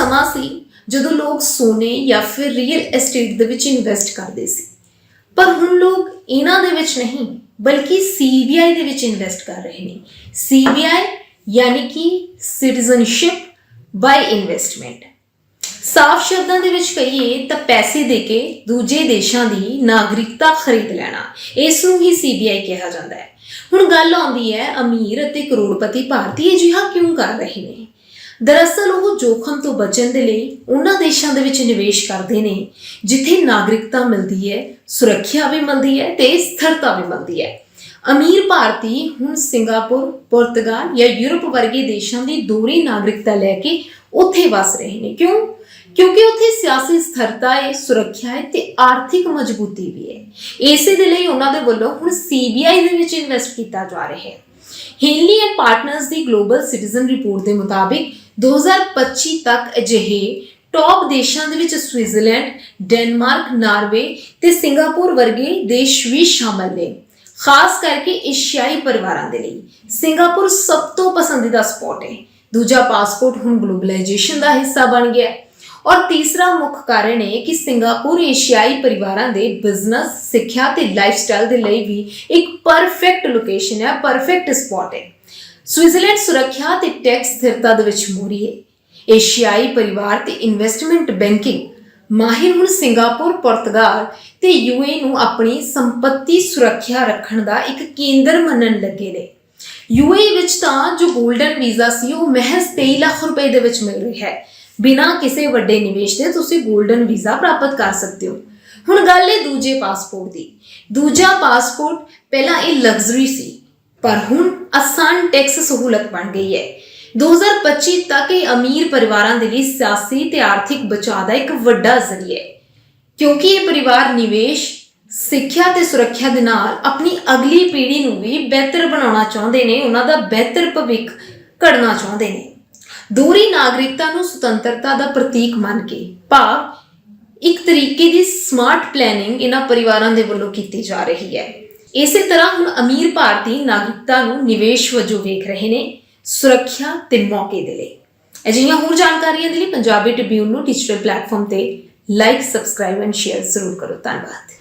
ਸਮਾਂ ਸੀ ਜਦੋਂ ਲੋਕ ਸੋਨੇ ਜਾਂ ਫਿਰ ਰੀਅਲ ਐਸਟੇਟ ਦੇ ਵਿੱਚ ਇਨਵੈਸਟ ਕਰਦੇ ਸੀ। ਪਰ ਹੁਣ ਲੋਕ ਇਹਨਾਂ ਦੇ ਵਿੱਚ ਨਹੀਂ, ਬਲਕਿ CBI ਦੇ ਵਿੱਚ ਇਨਵੈਸਟ ਕਰ ਰਹੇ ਨੇ। CBI ਯਾਨੀ ਕਿ ਸਿਟੀਜ਼ਨਸ਼ਿਪ ਬਾਈ ਇਨਵੈਸਟਮੈਂਟ ਸਾਫ਼ ਸ਼ਬਦਾਂ ਦੇ ਵਿੱਚ ਕਹੀਏ ਤਾਂ ਪੈਸੇ ਦੇ ਕੇ ਦੂਜੇ ਦੇਸ਼ਾਂ ਦੀ ਨਾਗਰਿਕਤਾ ਖਰੀਦ ਲੈਣਾ ਇਸ ਨੂੰ ਹੀ CBI ਕਿਹਾ ਜਾਂਦਾ ਹੈ। ਹੁਣ ਗੱਲ ਆਉਂਦੀ ਹੈ ਅਮੀਰ ਅਤੇ ਕਰੋੜਪਤੀ ਭਾਰਤੀ ਅਜਿਹਾ ਕਿਉਂ ਕਰ ਰਹੇ ਨੇ? ਦਰਅਸਲ ਉਹ ਜੋਖਮ ਤੋਂ ਬਚਣ ਦੇ ਲਈ ਉਹਨਾਂ ਦੇਸ਼ਾਂ ਦੇ ਵਿੱਚ ਨਿਵੇਸ਼ ਕਰਦੇ ਨੇ, ਜਿੱਥੇ ਨਾਗਰਿਕਤਾ ਮਿਲਦੀ ਹੈ, ਸੁਰੱਖਿਆ ਵੀ ਮਿਲਦੀ ਹੈ ਤੇ ਸਥਿਰਤਾ ਵੀ ਮਿਲਦੀ ਹੈ। ਅਮੀਰ ਭਾਰਤੀ ਹੁਣ ਸਿੰਗਾਪੁਰ, ਪੁਰਤਗਾਲ ਜਾਂ ਯੂਰਪ ਵਰਗੇ ਦੇਸ਼ਾਂ ਦੀ ਦੋਹਰੀ ਨਾਗਰਿਕਤਾ ਲੈ ਕੇ ਉੱਥੇ ਵਸ ਰਹੇ ਨੇ। ਕਿਉਂ? ਕਿਉਂਕਿ ਉੱਥੇ ਸਿਆਸੀ ਸਥਿਰਤਾ ਹੈ, ਸੁਰੱਖਿਆ ਹੈ ਤੇ ਆਰਥਿਕ ਮਜ਼ਬੂਤੀ ਵੀ ਹੈ। ਇਸੇ ਦੇ ਲਈ ਉਹਨਾਂ ਦੇ ਵੱਲੋਂ ਹੁਣ CBI ਦੇ ਵਿੱਚ ਇਨਵੈਸਟ ਕੀਤਾ ਜਾ ਰਿਹਾ ਹੈ। ਹਿੰਲੀ ਐਂਡ ਪਾਰਟਨਰਸ ਦੀ ਗਲੋਬਲ ਸਿਟੀਜ਼ਨ ਰਿਪੋਰਟ ਦੇ ਮੁਤਾਬਿਕ 2025 ਤੱਕ ਅਜਿਹੇ ਟੌਪ ਦੇਸ਼ਾਂ ਦੇ ਵਿੱਚ ਸਵਿਟਜ਼ਰਲੈਂਡ, ਡੈਨਮਾਰਕ, ਨਾਰਵੇ ਤੇ ਸਿੰਗਾਪੁਰ ਵਰਗੇ ਦੇਸ਼ ਵੀ ਸ਼ਾਮਲ ਨੇ। ਖਾਸ ਕਰਕੇ ਏਸ਼ੀਆਈ ਪਰਿਵਾਰਾਂ ਦੇ ਲਈ। ਸਿੰਗਾਪੁਰ ਸਭ ਤੋਂ ਪਸੰਦੀਦਾ ਸਪੌਟ ਹੈ। ਦੂਜਾ ਪਾਸਪੋਰਟ ਹੁਣ ਗਲੋਬਲਾਈਜੇਸ਼ਨ ਦਾ ਹਿੱਸਾ ਬਣ ਗਿਆ ਹੈ। ਔਰ ਤੀਸਰਾ ਮੁੱਖ ਕਾਰਨ ਹੈ ਕਿ ਸਿੰਗਾਪੁਰ ਏਸ਼ੀਆਈ ਪਰਿਵਾਰਾਂ ਦੇ ਬਿਜ਼ਨਸ ਸਿੱਖਿਆ ਤੇ ਲਾਈਫਸਟਾਈਲ ਦੇ ਲਈ ਵੀ ਇੱਕ ਪਰਫੈਕਟ ਲੋਕੇਸ਼ਨ ਹੈ ਪਰਫੈਕਟ ਸਪੌਟ ਹੈ। ਸਵਿਟਜ਼ਰਲੈਂਡ ਸੁਰੱਖਿਆ ਤੇ ਟੈਕਸ ਸਥਿਰਤਾ ਦੇ ਵਿੱਚ ਮੋਰੀ ਹੈ। ਏਸ਼ੀਆਈ ਪਰਿਵਾਰ ਤੇ ਇਨਵੈਸਟਮੈਂਟ ਬੈਂਕਿੰਗ, ਮਾਹਿਰ ਹੁਣ ਸਿੰਗਾਪੁਰ, ਪੁਰਤਗਾਲ ਤੇ ਯੂਏ ਨੂੰ ਆਪਣੀ ਸੰਪਤੀ ਸੁਰੱਖਿਆ ਰੱਖਣ ਦਾ ਇੱਕ ਕੇਂਦਰ ਮੰਨਣ ਲੱਗੇ ਨੇ। ਯੂਏ ਵਿੱਚ ਤਾਂ ਜੋ 골ਡਨ ਵੀਜ਼ਾ ਸੀ, ਉਹ ਮਹਿਜ਼ 23 ਲੱਖ ਰੁਪਏ ਦੇ ਵਿੱਚ ਮਿਲ ਰਿਹਾ ਹੈ। ਬਿਨਾਂ ਕਿਸੇ ਵੱਡੇ ਨਿਵੇਸ਼ ਦੇ ਤੁਸੀਂ 골ਡਨ ਵੀਜ਼ਾ ਪ੍ਰਾਪਤ ਕਰ ਸਕਦੇ ਹੋ। ਹੁਣ ਗੱਲ ਹੈ ਦੂਜੇ ਪਾਸਪੋਰਟ ਦੀ। ਦੂਜਾ ਪਾਸਪੋਰਟ ਪਹਿਲਾਂ ਇਹ ਲਗਜ਼ਰੀ ਸੀ। ਪਰ ਹੁਣ ਆਸਾਨ ਟੈਕਸ ਸਹੂਲਤ ਬਣ ਗਈ ਹੈ। 2025 ਤੱਕ ਇਹ ਅਮੀਰ ਪਰਿਵਾਰਾਂ ਦੇ ਲਈ ਸਿਆਸੀ ਤੇ ਆਰਥਿਕ ਬਚਾਅ ਦਾ ਇੱਕ ਵੱਡਾ ਜ਼ਰੀਆ ਹੈ। ਕਿਉਂਕਿ ਇਹ ਪਰਿਵਾਰ ਨਿਵੇਸ਼, ਸਿੱਖਿਆ ਤੇ ਸੁਰੱਖਿਆ ਦੇ ਨਾਲ ਆਪਣੀ ਅਗਲੀ ਪੀੜ੍ਹੀ ਨੂੰ ਵੀ ਬਿਹਤਰ ਬਣਾਉਣਾ ਚਾਹੁੰਦੇ ਨੇ, ਉਹਨਾਂ ਦਾ ਬਿਹਤਰ ਭਵਿੱਖ ਘੜਨਾ ਚਾਹੁੰਦੇ ਨੇ। ਦੂਰੀ ਨਾਗਰਿਕਤਾ ਨੂੰ ਸੁਤੰਤਰਤਾ ਦਾ ਪ੍ਰਤੀਕ ਮੰਨ ਕੇ ਭਾਵ ਇੱਕ ਤਰੀਕੇ ਦੀ ਸਮਾਰਟ ਪਲੈਨਿੰਗ ਇਹਨਾਂ ਪਰਿਵਾਰਾਂ ਦੇ ਵੱਲੋਂ ਕੀਤੀ ਜਾ ਰਹੀ ਹੈ। ਇਸੇ ਤਰ੍ਹਾਂ ਹੁਣ ਅਮੀਰ ਭਾਰਤੀ ਨਾਗਰਿਕਤਾ ਨੂੰ ਨਿਵੇਸ਼ ਵਜੋਂ ਵੇਖ ਰਹੇ ਨੇ ਸੁਰੱਖਿਆ ਤੇ ਮੌਕੇ ਦੇ ਲਈ। ਅਜਿਹੀਆਂ ਹੋਰ ਜਾਣਕਾਰੀਆਂ ਦੇ ਲਈ ਪੰਜਾਬੀ ਟ੍ਰਿਬਿਊਨ ਨੂੰ ਡਿਜੀਟਲ ਪਲੇਟਫਾਰਮ ਤੇ ਲਾਈਕ ਸਬਸਕ੍ਰਾਈਬ ਐਂਡ ਸ਼ੇਅਰ ਜ਼ਰੂਰ ਕਰੋ। ਧੰਨਵਾਦ।